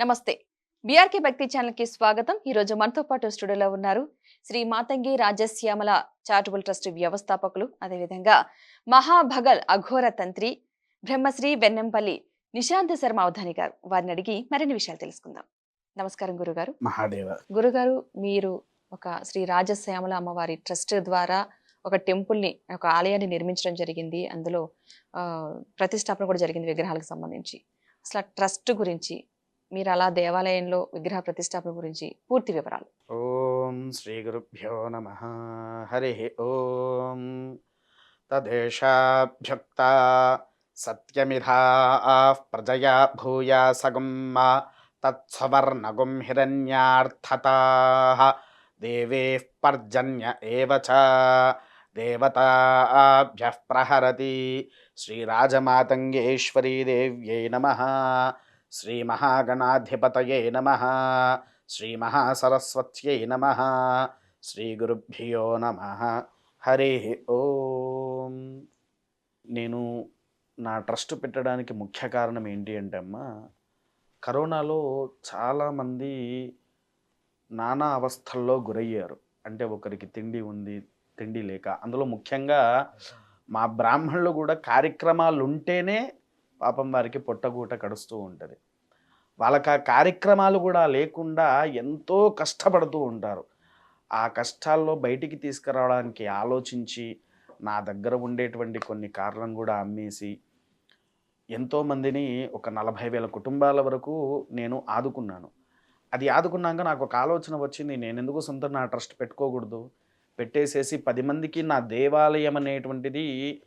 నమస్తే. బీఆర్కే భక్తి ఛానల్కి స్వాగతం. ఈ రోజు మనతో పాటు స్టూడియోలో ఉన్నారు శ్రీ మాతంగి రాజశ్యామల చారిటబుల్ ట్రస్ట్ వ్యవస్థాపకులు అదేవిధంగా మహాభగల్ అఘోర తంత్రి బ్రహ్మశ్రీ వెన్నెంపల్లి నిశాంత శర్మ అవధాని గారు. వారిని అడిగి మరిన్ని విషయాలు తెలుసుకుందాం. నమస్కారం గురుగారు. మహాదేవ. గురుగారు మీరు ఒక శ్రీ రాజశ్యామల అమ్మవారి ట్రస్ట్ ద్వారా ఒక టెంపుల్ని ఒక ఆలయాన్ని నిర్మించడం జరిగింది. అందులో ప్రతిష్టాపన కూడా జరిగింది విగ్రహాలకు సంబంధించి. అసలు ట్రస్ట్ గురించి మీరు అలా దేవాలయంలో విగ్రహ ప్రతిష్టాపన గురించి పూర్తి వివరాలు. ఓం శ్రీ గురుభ్యో నమ. హరి ఓం. తదేశాభ్యుక్త సత్యమిధా ప్రజయా భూయా సగుమ్మ తత్సవర్ణగుం హిరణ్యార్థత. దేవే పర్జన్య ఏవ దేవతాభ్య ప్రహరతి. శ్రీరాజమాతంగేశ్వరీ దేవ్యై నమ. శ్రీమహాగణాధిపతయే నమ శ్రీమహాసరస్వత్యై నమ శ్రీగురుభ్యో నమ. హరి ఓం. నేను నా ట్రస్ట్ పెట్టడానికి ముఖ్య కారణం ఏంటి అంటే అమ్మా కరోనాలో చాలామంది నానా అవస్థల్లో గురయ్యారు. అంటే ఒకరికి తిండి ఉంది తిండి లేక. అందులో ముఖ్యంగా మా బ్రాహ్మణులు కూడా కార్యక్రమాలు ఉంటేనే పాపం వారికి పొట్టగూట కడుస్తూ ఉంటుంది. వాళ్ళకి ఆ కార్యక్రమాలు కూడా లేకుండా ఎంతో కష్టపడుతూ ఉంటారు. ఆ కష్టాల్లో బయటికి తీసుకురావడానికి ఆలోచించి నా దగ్గర ఉండేటువంటి కొన్ని కార్లను కూడా అమ్మేసి ఎంతోమందిని ఒక నలభై వేల కుటుంబాల వరకు నేను ఆదుకున్నాను. అది ఆదుకున్నాక నాకు ఒక ఆలోచన వచ్చింది నేను ఎందుకు సొంత నా ట్రస్ట్ పెట్టుకోకూడదు? పెట్టేసేసి పది మందికి నా దేవాలయం అనేటువంటిది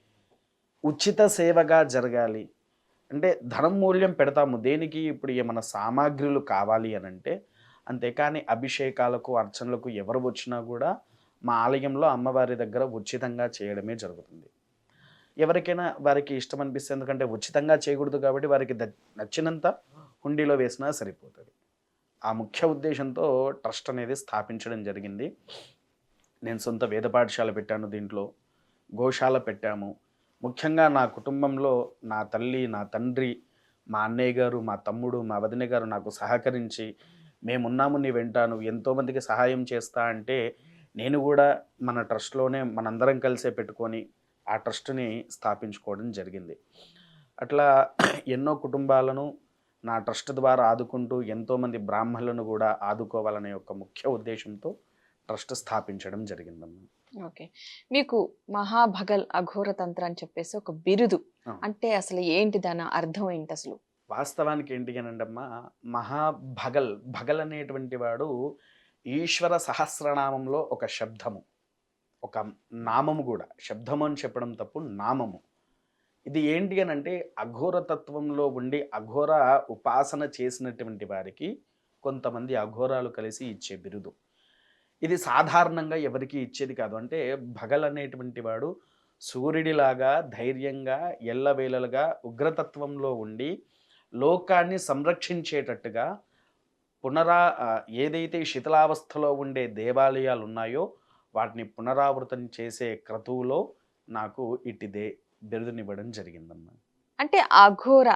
ఉచిత సేవగా జరగాలి. అంటే ధనం మూల్యం పెడతాము. దేనికి ఇప్పుడు ఏమైనా సామాగ్రిలు కావాలి అని అంటే అంతేకాని అభిషేకాలకు అర్చనలకు ఎవరు వచ్చినా కూడా మా ఆలయంలో అమ్మవారి దగ్గర ఉచితంగా చేయడమే జరుగుతుంది. ఎవరికైనా వారికి ఇష్టం అనిపిస్తే ఎందుకంటే ఉచితంగా చేయకూడదు కాబట్టి వారికి నచ్చినంత హుండీలో వేసినా సరిపోతుంది. ఆ ముఖ్య ఉద్దేశంతో ట్రస్ట్ అనేది స్థాపించడం జరిగింది. నేను సొంత వేద పాఠశాల పెట్టాను దీంట్లో. గోశాల పెట్టాము. ముఖ్యంగా నా కుటుంబంలో నా తల్లి నా తండ్రి మా అన్నయ్య గారు మా తమ్ముడు మా వదిన గారు నాకు సహకరించి మేమున్నాము నీ వెంట నువ్వు ఎంతోమందికి సహాయం చేస్తా అంటే నేను కూడా మన ట్రస్ట్లోనే మనందరం కలిసే పెట్టుకొని ఆ ట్రస్ట్ని స్థాపించుకోవడం జరిగింది. అట్లా ఎన్నో కుటుంబాలను నా ట్రస్ట్ ద్వారా ఆదుకుంటూ ఎంతోమంది బ్రాహ్మణులను కూడా ఆదుకోవాలనే ఒక ముఖ్య ఉద్దేశంతో ట్రస్ట్ స్థాపించడం జరిగిందమ్మా ఓకే. మీకు మహాభగల్ అఘోర తంత్ర అని చెప్పేసి ఒక బిరుదు. అంటే అసలు ఏంటి దాని అర్థం ఏంటి అసలు? వాస్తవానికి ఏంటి అనంటమ్మా మహాభగల్ భగల్ అనేటువంటి వాడు ఈశ్వర సహస్రనామంలో ఒక శబ్దము ఒక నామము కూడా. శబ్దము అని చెప్పడం తప్పు నామము. ఇది ఏంటి అని అంటే అఘోర తత్వంలో ఉండి అఘోర ఉపాసన చేసినటువంటి వారికి కొంతమంది అఘోరాలు కలిసి ఇచ్చే బిరుదు. ఇది సాధారణంగా ఎవరికి ఇచ్చేది కాదు. అంటే భగల్ అనేటువంటి వాడు సూర్యుడిలాగా ధైర్యంగా ఎల్లవేళలుగా ఉగ్రతత్వంలో ఉండి లోకాన్ని సంరక్షించేటట్టుగా పునరా ఏదైతే శిథిలావస్థలో ఉండే దేవాలయాలు ఉన్నాయో వాటిని పునరావృతం చేసే క్రతువులో నాకు ఇట్టి బిరుదునివ్వడం జరిగిందమ్మ. అంటే అఘోర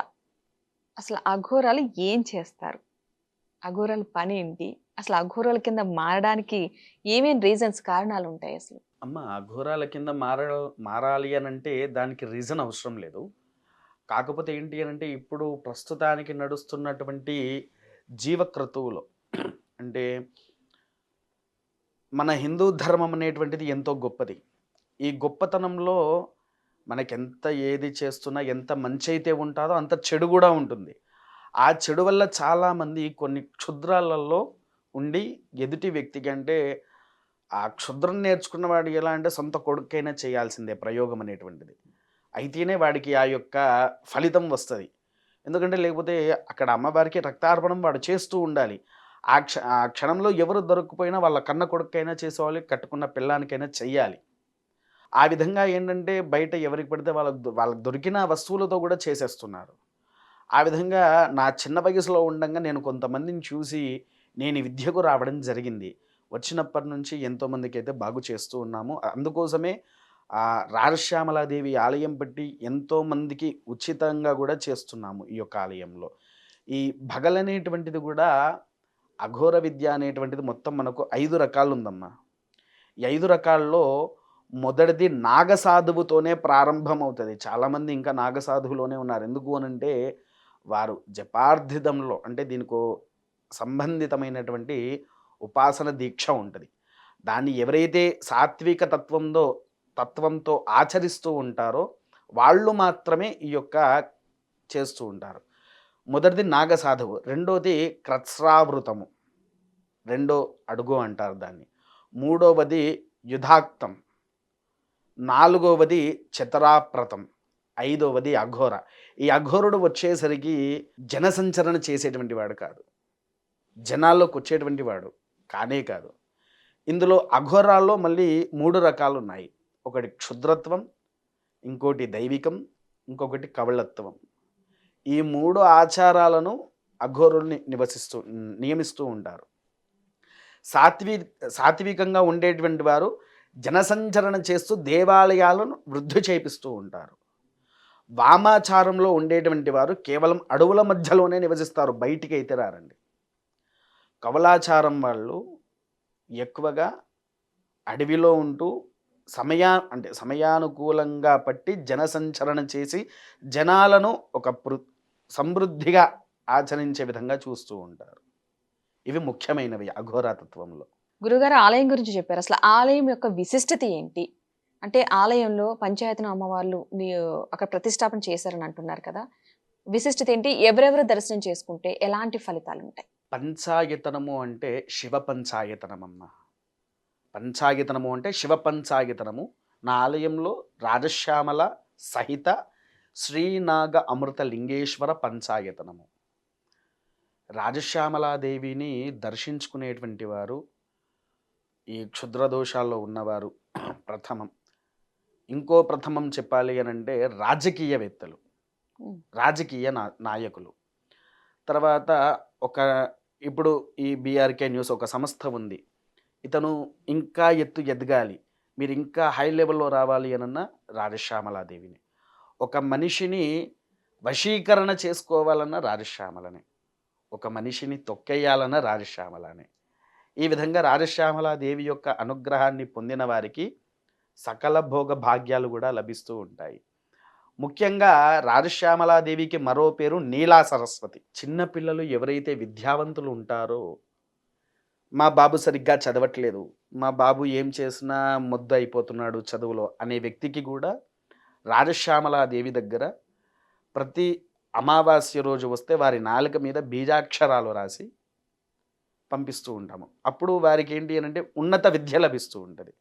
అసలు అఘోరాలు ఏం చేస్తారు? అఘోరాల పని ఏంటి? అసలు అఘోరాల కింద మారడానికి ఏమేం రీజన్స్ కారణాలు ఉంటాయి అసలు? అమ్మ అఘోరాల కింద మార మారాలి అని అంటే దానికి రీజన్ అవసరం లేదు. కాకపోతే ఏంటి అని అంటే ఇప్పుడు ప్రస్తుతానికి నడుస్తున్నటువంటి జీవక్రతువులో అంటే మన హిందూ ధర్మం అనేటువంటిది ఎంతో గొప్పది. ఈ గొప్పతనంలో మనకి ఎంత ఏది చేస్తున్నా ఎంత మంచి అయితే ఉంటుందో అంత చెడు కూడా ఉంటుంది. ఆ చెడు వల్ల చాలామంది కొన్ని క్షుద్రాలలో ఉండి ఎదుటి వ్యక్తి కంటే ఆ క్షుద్రం నేర్చుకున్న వాడు ఎలా అంటే సొంత కొడుకైనా చేయాల్సిందే ప్రయోగం అనేటువంటిది. అయితేనే వాడికి ఆ యొక్క ఫలితం వస్తుంది. ఎందుకంటే లేకపోతే అక్కడ అమ్మవారికి రక్తార్పణం వాడు చేస్తూ ఉండాలి. ఆ క్ష ఆ క్షణంలో ఎవరు దొరకకపోయినా వాళ్ళ కన్న కొడుకైనా చేసేవాళ్ళు కట్టుకున్న పిల్లానికైనా చెయ్యాలి. ఆ విధంగా ఏంటంటే బయట ఎవరికి పడితే వాళ్ళకి వాళ్ళకి దొరికిన వస్తువులతో కూడా చేసేస్తున్నారు. ఆ విధంగా నా చిన్న వయసులో ఉండగా నేను కొంతమందిని చూసి నేను విద్యకు రావడం జరిగింది. వచ్చినప్పటి నుంచి ఎంతోమందికి అయితే బాగు చేస్తూ ఉన్నాము. అందుకోసమే ఆ రాజశ్యామలాదేవి ఆలయం పెట్టి ఎంతోమందికి ఉచితంగా కూడా చేస్తున్నాము ఈ యొక్క ఆలయంలో. ఈ భగల్ అనేటువంటిది కూడా అఘోర విద్య అనేటువంటిది మొత్తం మనకు ఐదు రకాలు ఉందమ్మా ఈ ఐదు రకాల్లో మొదటిది నాగసాధువుతోనే ప్రారంభం అవుతుంది చాలామంది ఇంకా నాగసాధువులోనే ఉన్నారు. ఎందుకు అనంటే వారు జపార్థిదంలో అంటే దీనికో సంబంధితమైనటువంటి ఉపాసన దీక్ష ఉంటుంది. దాన్ని ఎవరైతే సాత్విక తత్వంతో తత్వంతో ఆచరిస్తూ ఉంటారో వాళ్ళు మాత్రమే ఈ యొక్క చేస్తూ ఉంటారు. మొదటిది నాగసాధువు రెండోది క్రత్స్రావృతము. రెండో అడుగు అంటారు దాన్ని. మూడవది యుధాక్తం. నాలుగవది చతరాప్రతం. ఐదవది అఘోర. ఈ అఘోరుడు వచ్చేసరికి జనసంచరణ చేసేటువంటి వాడు కాదు. జనాల్లోకి వచ్చేటువంటి వాడు. కానే కాదు. ఇందులో అఘోరాల్లో మళ్ళీ మూడు రకాలు ఉన్నాయి ఒకటి క్షుద్రత్వం ఇంకోటి దైవికం ఇంకొకటి కవళత్వం. ఈ మూడు ఆచారాలను అఘోరుల్ని నివసిస్తూ నియమిస్తూ ఉంటారు. సాత్వి సాత్వికంగా ఉండేటువంటి వారు జనసంచరణ చేస్తూ దేవాలయాలను వృద్ధి చేపిస్తూ ఉంటారు. వామాచారంలో ఉండేటువంటి వారు కేవలం అడవుల మధ్యలోనే నివసిస్తారు బయటికి అయితే రారండి. కవలాచారం వాళ్ళు ఎక్కువగా అడవిలో ఉంటూ సమయా అంటే సమయానుకూలంగా పట్టి జనసంచరణ చేసి జనాలను ఒక సమృద్ధిగా ఆచరించే విధంగా చూస్తూ ఉంటారు. ఇవి ముఖ్యమైనవి అఘోరాతత్వంలో. గురుగారు ఆలయం గురించి చెప్పారు. అసలు ఆలయం యొక్క విశిష్టత ఏంటి? అంటే ఆలయంలో పంచాయతన అమ్మవార్లు అక్కడ ప్రతిష్టాపన చేశారని అంటున్నారు కదా. విశిష్టత ఏంటి? ఎవరెవరు దర్శనం చేసుకుంటే ఎలాంటి ఫలితాలు ఉంటాయి పంచాయతనము అంటే శివ పంచాయతనమమ్మ పంచాయతనము అంటే శివ పంచాయతనము నా ఆలయంలో రాజశ్యామల సహిత శ్రీనాగ అమృత లింగేశ్వర పంచాయతనము. రాజశ్యామలాదేవిని దర్శించుకునేటువంటి వారు ఈ క్షుద్ర దోషాల్లో ఉన్నవారు ప్రథమం. ఇంకో ప్రథమం చెప్పాలి అని అంటే రాజకీయవేత్తలు. రాజకీయ నా నాయకులు. తర్వాత ఒక ఇప్పుడు ఈ బీఆర్కే న్యూస్ ఒక సంస్థ ఉంది. ఇతను ఇంకా ఎత్తు ఎదగాలి. మీరు ఇంకా హై లెవెల్లో రావాలి అనన్న రాజశ్యామలాదేవిని. ఒక మనిషిని వశీకరణ చేసుకోవాలన్న రాజశ్యామలనే. ఒక మనిషిని తొక్కేయాలన్న రాజశ్యామలనే. ఈ విధంగా రాజశ్యామలాదేవి యొక్క అనుగ్రహాన్ని పొందిన వారికి సకల భోగ భాగ్యాలు కూడా లభిస్తూ ఉంటాయి. ముఖ్యంగా రాజశ్యామలాదేవికి మరో పేరు నీలా సరస్వతి. చిన్నపిల్లలు ఎవరైతే విద్యావంతులు ఉంటారో మా బాబు సరిగ్గా చదవట్లేదు. మా బాబు ఏం చేసినా ముద్ద అయిపోతున్నాడు చదువులో అనే వ్యక్తికి కూడా రాజశ్యామలాదేవి దగ్గర ప్రతి అమావాస్య రోజు వస్తే వారి నాలుక మీద బీజాక్షరాలు రాసి పంపిస్తూ ఉంటాము. అప్పుడు వారికి ఏంటి అంటే ఉన్నత విద్య లభిస్తూ ఉంటుంది.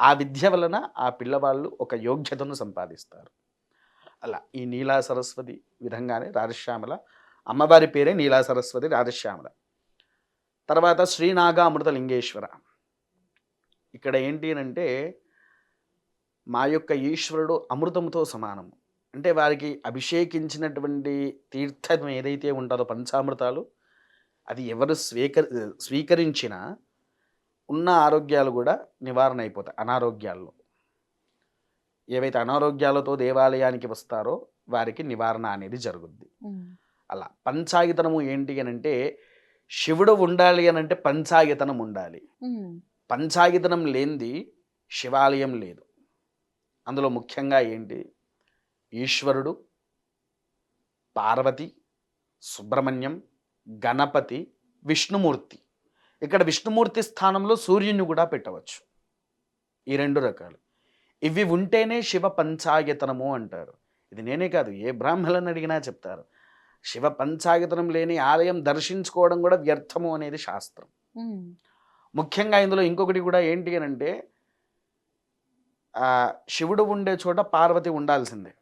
ఆ విద్య వలన ఆ పిల్లవాళ్ళు ఒక యోగ్యతను సంపాదిస్తారు. అలా ఈ నీలా సరస్వతి విధంగానే రాజశ్యామల అమ్మవారి పేరే నీలా సరస్వతి రాజశ్యామల. తర్వాత శ్రీనాగ అమృత లింగేశ్వర ఇక్కడ ఏంటి అని అంటే మా యొక్క ఈశ్వరుడు అమృతంతో సమానము. అంటే వారికి అభిషేకించినటువంటి తీర్థం ఏదైతే ఉంటుందో పంచామృతాలు అది ఎవరు స్వీకరి స్వీకరించినా ఉన్న ఆరోగ్యాలు కూడా నివారణ అయిపోతాయి అనారోగ్యాల్లో. ఏవైతే అనారోగ్యాలతో దేవాలయానికి వస్తారో వారికి నివారణ అనేది జరుగుద్ది. అలా పంచాయతనము ఏంటి అని అంటే శివుడు ఉండాలి అని అంటే పంచాయతనం ఉండాలి. పంచాయతనం లేనిది శివాలయం లేదు. అందులో ముఖ్యంగా ఏంటి? ఈశ్వరుడు పార్వతి సుబ్రహ్మణ్యం గణపతి విష్ణుమూర్తి. ఇక్కడ విష్ణుమూర్తి స్థానంలో సూర్యుని కూడా పెట్టవచ్చు. ఈ రెండు రకాలు. ఇవి ఉంటేనే శివ పంచాయతనము అంటారు. ఇది నేనే కాదు ఏ బ్రాహ్మణులను అడిగినా చెప్తారు. శివ పంచాయతనం లేని ఆలయం దర్శించుకోవడం కూడా వ్యర్థము అనేది శాస్త్రం. ముఖ్యంగా ఇందులో ఇంకొకటి కూడా ఏంటి అని అంటే ఆ, శివుడు ఉండే చోట పార్వతి ఉండాల్సిందే.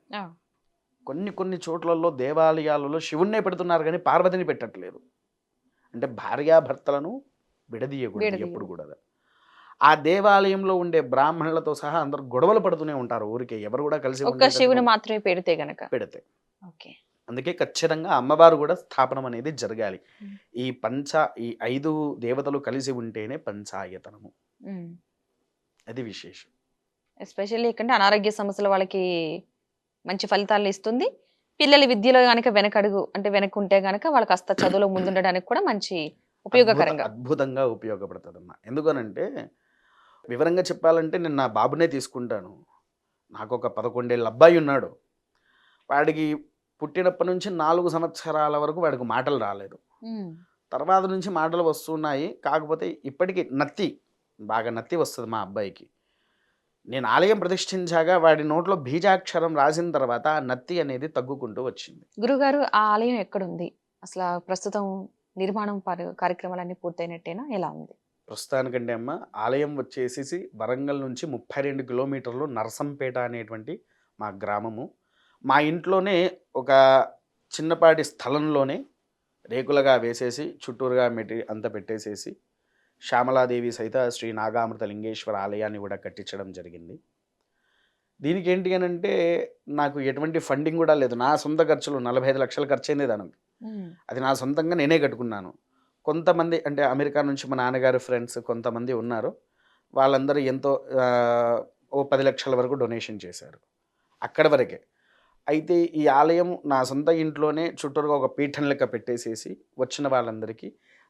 కొన్ని కొన్ని చోట్లలో దేవాలయాలలో శివుణ్ణే పెడుతున్నారు కానీ పార్వతిని పెట్టట్లేదు. అంటే భార్యాభర్తలను విడదీయకూడదు. ఎప్పుడు కూడా ఆ దేవాలయంలో ఉండే బ్రాహ్మణులతో సహా అందరు గొడవలు పడుతూనే ఉంటారు ఊరికే. ఎవరు కూడా కలిసి ఒక్క శివుని మాత్రమే పెడితే గనక. పెడితే. ఓకే. అందుకే ఖచ్చితంగా అమ్మవారు కూడా స్థాపనం అనేది జరగాలి. ఈ పంచ ఈ ఐదు దేవతలు కలిసి ఉంటేనే పంచాయతనము. అది విశేషం. ఎస్పెషల్లీ ఇక్కడ అనారోగ్య సమస్యలు వాళ్ళకి మంచి ఫలితాలు ఇస్తుంది. పిల్లల విద్యలో గనక వెనకడుగు అంటే వెనకుంటే గనక వాళ్ళకి కాస్త చదువులో ముందుండడానికి కూడా మంచి ఉపయోగకరంగా. అద్భుత- అద్భుతంగా ఉపయోగపడుతుందమ్మా. ఎందుకనంటే వివరంగా చెప్పాలంటే నేను నా బాబునే తీసుకుంటాను. నాకు ఒక పదకొండేళ్ళ అబ్బాయి ఉన్నాడు. వాడికి పుట్టినప్పటి నుంచి నాలుగు సంవత్సరాల వరకు వాడికి మాటలు రాలేదు. తర్వాత నుంచి మాటలు వస్తున్నాయి. కాకపోతే ఇప్పటికీ నత్తి బాగా నత్తి వస్తుంది మా అబ్బాయికి. నేను ఆలయం ప్రతిష్ఠించాక వాడి నోట్లో బీజాక్షరం రాసిన తర్వాత ఆ నత్తి అనేది తగ్గుకుంటూ వచ్చింది. గురుగారు ఆ ఆలయం ఎక్కడుంది? అసలు ప్రస్తుతం నిర్మాణం కార్యక్రమాలన్నీ పూర్తయినట్టేనా? ఎలా ఉంది? ప్రస్తుతానికంటే అమ్మ ఆలయం వచ్చేసేసి వరంగల్ నుంచి ముప్పై రెండు కిలోమీటర్లు నరసంపేట అనేటువంటి మా గ్రామము. మా ఇంట్లోనే ఒక చిన్నపాటి స్థలంలోనే రేకులుగా వేసేసి చుట్టూరుగా మెటి అంతా పెట్టేసేసి శ్యామలాదేవి సహిత శ్రీ నాగామృత లింగేశ్వర ఆలయాన్ని కూడా కట్టించడం జరిగింది. దీనికి ఏంటి అని అంటే నాకు ఎటువంటి ఫండింగ్ కూడా లేదు. నా సొంత ఖర్చులు నలభై ఐదు లక్షలు ఖర్చు అయింది దానికి అది నా సొంతంగా నేనే కట్టుకున్నాను. కొంతమంది అంటే అమెరికా నుంచి మా నాన్నగారి ఫ్రెండ్స్ కొంతమంది ఉన్నారు. వాళ్ళందరూ ఎంతో ఓ పది లక్షల వరకు డొనేషన్ చేశారు. అక్కడ వరకే. అయితే ఈ ఆలయం నా సొంత ఇంట్లోనే చుట్టూరుగా ఒక పీఠం లెక్క పెట్టేసేసి వచ్చిన వాళ్ళందరికీ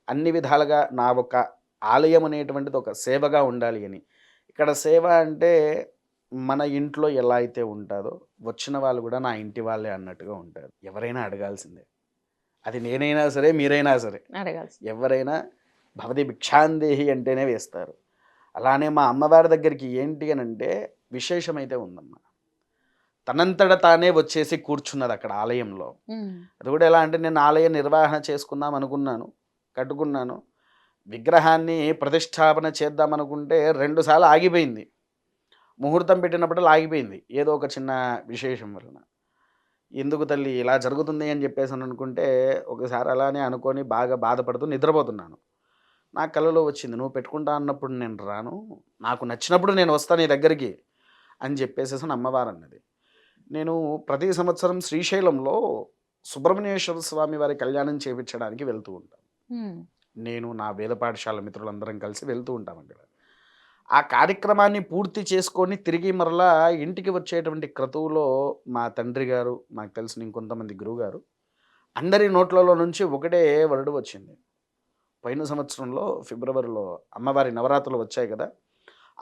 అన్ని విధాలుగా నా ఒక ఆలయం అనేటువంటిది ఒక సేవగా ఉండాలి అని. ఇక్కడ సేవ అంటే మన ఇంట్లో ఎలా అయితే ఉంటుందో వచ్చిన వాళ్ళు కూడా నా ఇంటి వాళ్ళే అన్నట్టుగా ఉంటారు. ఎవరైనా అడగాల్సిందే. అది నేనైనా సరే మీరైనా సరే. ఎవరైనా భవతి భిక్షాందేహి అంటేనే వేస్తారు. అలానే మా అమ్మవారి దగ్గరికి ఏంటి అని అంటే విశేషమైతే ఉందమ్మ. తనంతట తానే వచ్చేసి కూర్చున్నది అక్కడ ఆలయంలో. అది కూడా ఎలా అంటే నేను ఆలయ నిర్వహణ చేసుకుందాం అనుకున్నాను కట్టుకున్నాను. విగ్రహాన్ని ప్రతిష్టాపన చేద్దాం అనుకుంటే రెండుసార్లు ఆగిపోయింది. ముహూర్తం పెట్టినప్పుడు ఆగిపోయింది. ఏదో ఒక చిన్న విశేషం వలన. ఎందుకు తల్లి ఇలా జరుగుతుంది అని చెప్పేసి అని అనుకుంటే ఒకసారి అలానే అనుకొని బాగా బాధపడుతూ నిద్రపోతున్నాను. నా కలలో వచ్చింది నువ్వు పెట్టుకుంటా అన్నప్పుడు నేను రాను నాకు నచ్చినప్పుడు నేను వస్తాను నీ దగ్గరికి అని చెప్పేసేసి అమ్మవారు అన్నది నేను ప్రతి సంవత్సరం శ్రీశైలంలో సుబ్రహ్మణ్యేశ్వర స్వామి వారి కళ్యాణం చేపించడానికి వెళ్తూ ఉంటాను నేను నా వేద పాఠశాల మిత్రులందరం కలిసి వెళ్తూ ఉంటాం అక్కడ. ఆ కార్యక్రమాన్ని పూర్తి చేసుకొని తిరిగి మరలా ఇంటికి వచ్చేటువంటి క్రతువులో మా తండ్రి గారు మాకు తెలిసిన ఇంకొంతమంది గురువు గారు అందరి నోట్లలో నుంచి ఒకటే వరడు వచ్చింది. పోయిన సంవత్సరంలో ఫిబ్రవరిలో అమ్మవారి నవరాత్రులు వచ్చాయి కదా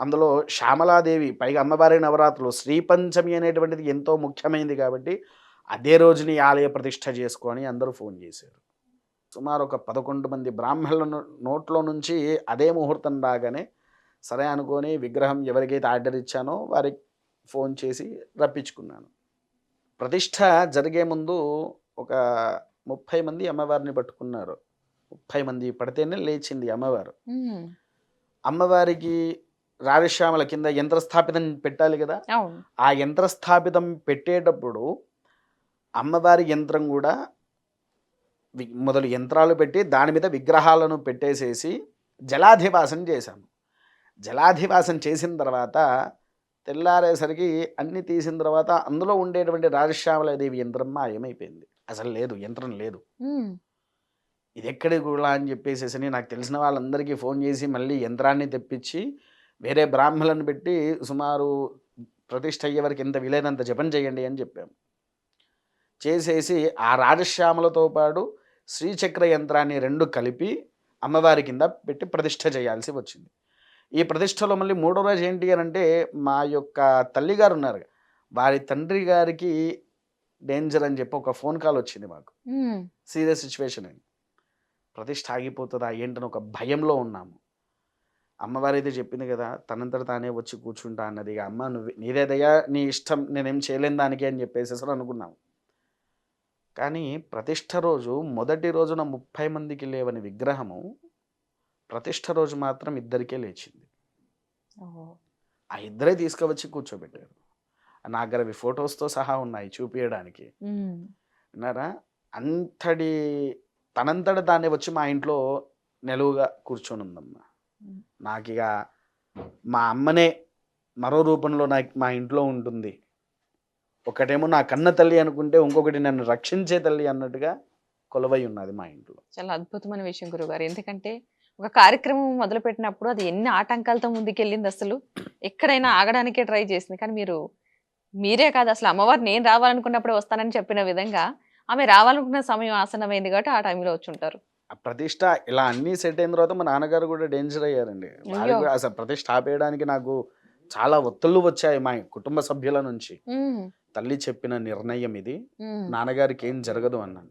అందులో శ్యామలాదేవి పైగా అమ్మవారి నవరాత్రులు శ్రీ పంచమి అనేటువంటిది ఎంతో ముఖ్యమైనది కాబట్టి అదే రోజుని ఆలయ ప్రతిష్ట చేసుకొని అందరూ ఫోన్ చేశారు. సుమారు ఒక పదకొండు మంది బ్రాహ్మణుల నోట్లో నుంచి అదే ముహూర్తం రాగానే సరే అనుకొని విగ్రహం ఎవరికైతే ఆర్డర్ ఇచ్చానో వారికి ఫోన్ చేసి రప్పించుకున్నాను. ప్రతిష్ఠ జరిగే ముందు ఒక ముప్పై మంది అమ్మవారిని పట్టుకున్నారు. ముప్పై మంది పడితేనే లేచింది అమ్మవారు. అమ్మవారికి రాజశ్యామల కింద యంత్రస్థాపితం పెట్టాలి కదా? ఆ యంత్రస్థాపితం పెట్టేటప్పుడు అమ్మవారి యంత్రం కూడా మొదలు యంత్రాలు పెట్టి దాని మీద విగ్రహాలను పెట్టేసేసి జలాధివాసం చేశాము. జలాధివాసం చేసిన తర్వాత తెల్లారేసరికి అన్ని తీసిన తర్వాత అందులో ఉండేటువంటి రాజశ్యామలాదేవి యంత్రం మాయమైపోయింది. అసలు లేదు యంత్రం లేదు. ఇది ఎక్కడి కూడా అని చెప్పేసి నాకు తెలిసిన వాళ్ళందరికీ ఫోన్ చేసి మళ్ళీ యంత్రాన్ని తెప్పించి వేరే బ్రాహ్మణులను పెట్టి సుమారు ప్రతిష్ఠ అయ్యే వరకు ఎంత వీలైనంత జపం చేయండి అని చెప్పాము చేసేసి ఆ రాజశ్యామలతో పాటు శ్రీచక్ర యంత్రాన్ని రెండు కలిపి అమ్మవారి కింద పెట్టి ప్రతిష్ఠ చేయాల్సి వచ్చింది. ఈ ప్రతిష్టలో మళ్ళీ మూడో రోజు ఏంటి అని అంటే మా యొక్క తల్లిగారు ఉన్నారు. వారి తండ్రి గారికి డేంజర్ అని చెప్పి ఒక ఫోన్ కాల్ వచ్చింది మాకు. సీరియస్ సిచ్యువేషన్ అండి ప్రతిష్ట ఆగిపోతుందా ఏంటని ఒక భయంలో ఉన్నాము. అమ్మవారు అయితే చెప్పింది కదా తనంతట తానే వచ్చి కూర్చుంటా అన్నది. ఇక అమ్మ నువ్వు నీదేదయ్యా నీ ఇష్టం నేనేం చేయలేని దానికి అని చెప్పేసి అసలు అనుకున్నాము. కానీ ప్రతిష్ట రోజు మొదటి రోజున ముప్పై మందికి లేవని విగ్రహము ప్రతిష్ట రోజు మాత్రం ఇద్దరికే లేచింది. ఆ ఇద్దరే తీసుకువచ్చి కూర్చోబెట్టారు. నా దగ్గర అవి ఫొటోస్తో సహా ఉన్నాయి చూపించడానికి విన్నారా? అంతటి తనంతట దాన్ని వచ్చి మా ఇంట్లో నిలువుగా కూర్చొని ఉందమ్మా. నాకు ఇక మా అమ్మనే మరో రూపంలో నాకు మా ఇంట్లో ఉంటుంది. ఒకటేమో నా కన్న తల్లి అనుకుంటే ఇంకొకటి నన్ను రక్షించే తల్లి అన్నట్టుగా కొలవై ఉన్నది మా ఇంట్లో. చాలా అద్భుతమైన విషయం గురుగారు ఎందుకంటే ఒక కార్యక్రమం మొదలు పెట్టినప్పుడు అది ఎన్ని ఆటంకాలతో ముందుకెళ్ళింది అసలు? ఎక్కడైనా ఆగడానికే ట్రై చేసింది. కానీ మీరు మీరే కాదు అసలు అమ్మవారు నేను రావాలనుకున్నప్పుడు వస్తానని చెప్పిన విధంగా ఆమె రావాలనుకున్న సమయం ఆసనమైంది కాబట్టి ఆ టైంలో వచ్చి ఉంటారు ఆ ప్రతిష్ట ఇలా అన్నీ సెట్ అయిన తర్వాత మా నాన్నగారు కూడా డేంజర్ అయ్యారండి. అసలు ప్రతిష్ట ఆపేయడానికి నాకు చాలా ఒత్తిళ్ళు వచ్చాయి మా కుటుంబ సభ్యుల నుంచి. తల్లి చెప్పిన నిర్ణయం ఇది. నాన్నగారికి ఏం జరగదు అన్నాను.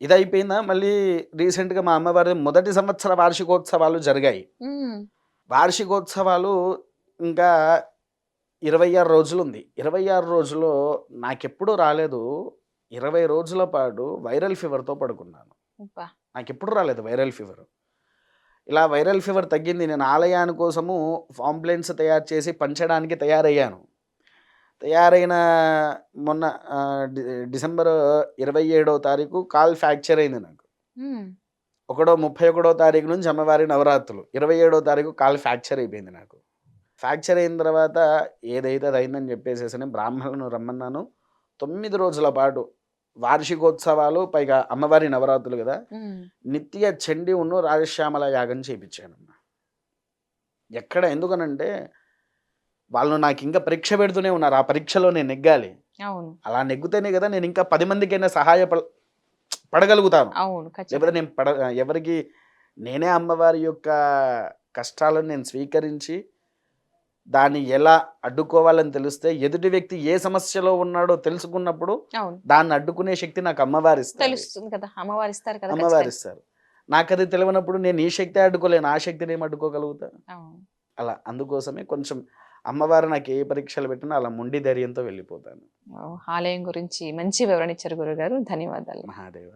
ఇది అయిపోయిందా మళ్ళీ రీసెంట్గా మా అమ్మవారి మొదటి సంవత్సర వార్షికోత్సవాలు జరిగాయి. వార్షికోత్సవాలు ఇంకా ఇరవై ఆరు రోజులు ఉంది ఇరవై ఆరు రోజుల్లో నాకెప్పుడు రాలేదు. ఇరవై రోజుల పాటు వైరల్ ఫీవర్తో పడుకున్నాను. అబ్బా, నాకు ఎప్పుడు రాలేదు వైరల్ ఫీవర్. ఇలా వైరల్ ఫీవర్ తగ్గింది. నేను ఆలయాని కోసము పాంప్లెంట్స్ తయారు చేసి పంచడానికి తయారయ్యాను. తయారైన మొన్న ఆ, డి- డిసెంబర్ ఇరవై ఏడవ తారీఖు కాల్ ఫ్రాక్చర్ అయింది నాకు. ఒకటో ముప్పై ఒకటో తారీఖు నుంచి అమ్మవారి నవరాత్రులు. ఇరవై ఏడో తారీఖు కాల్ ఫ్రాక్చర్ అయిపోయింది నాకు. ఫ్రాక్చర్ అయిన తర్వాత ఏదైతే అది అయిందని చెప్పేసేసి బ్రాహ్మణులను రమ్మన్నాను. తొమ్మిది రోజుల పాటు వార్షికోత్సవాలు పైగా అమ్మవారి నవరాత్రులు కదా నిత్య చండి ఉన్ను రాజశ్యామల యాగం చేయించానమ్మ ఎక్కడ? ఎందుకనంటే వాళ్ళు నాకు ఇంకా పరీక్ష పెడుతూనే ఉన్నారు. ఆ పరీక్షలో నేను నెగ్గాలి. అలా నెగ్గుతేనే కదా నేను ఇంకా పది మందికైనా సహాయ పడగలుగుతాను. లేకపోతే నేను పడ ఎవరికి నేనే అమ్మవారి యొక్క కష్టాలను నేను స్వీకరించి దాన్ని ఎలా అడ్డుకోవాలని తెలిస్తే ఎదుటి వ్యక్తి ఏ సమస్యలో ఉన్నాడో తెలుసుకున్నప్పుడు దాన్ని అడ్డుకునే శక్తి నాకు అమ్మవారి ఇస్తారు. తెలుస్తుంది కదా అమ్మవారు ఇస్తారు కదా అమ్మవారి. ఇస్తారు. నాకు అది తెలియనప్పుడు నేను ఈ శక్తి అడ్డుకోలేను ఆ శక్తిని ఏం అడ్డుకోగలుగుతా? అలా అందుకోసమే కొంచెం అమ్మవారు నాకు ఏ పరీక్షలు పెట్టినా అలా మొండి ధైర్యంతో వెళ్ళిపోతాను. ఆలయం గురించి మంచి వివరణ ఇచ్చారు గురుగారు. ధన్యవాదాలు. మహాదేవ.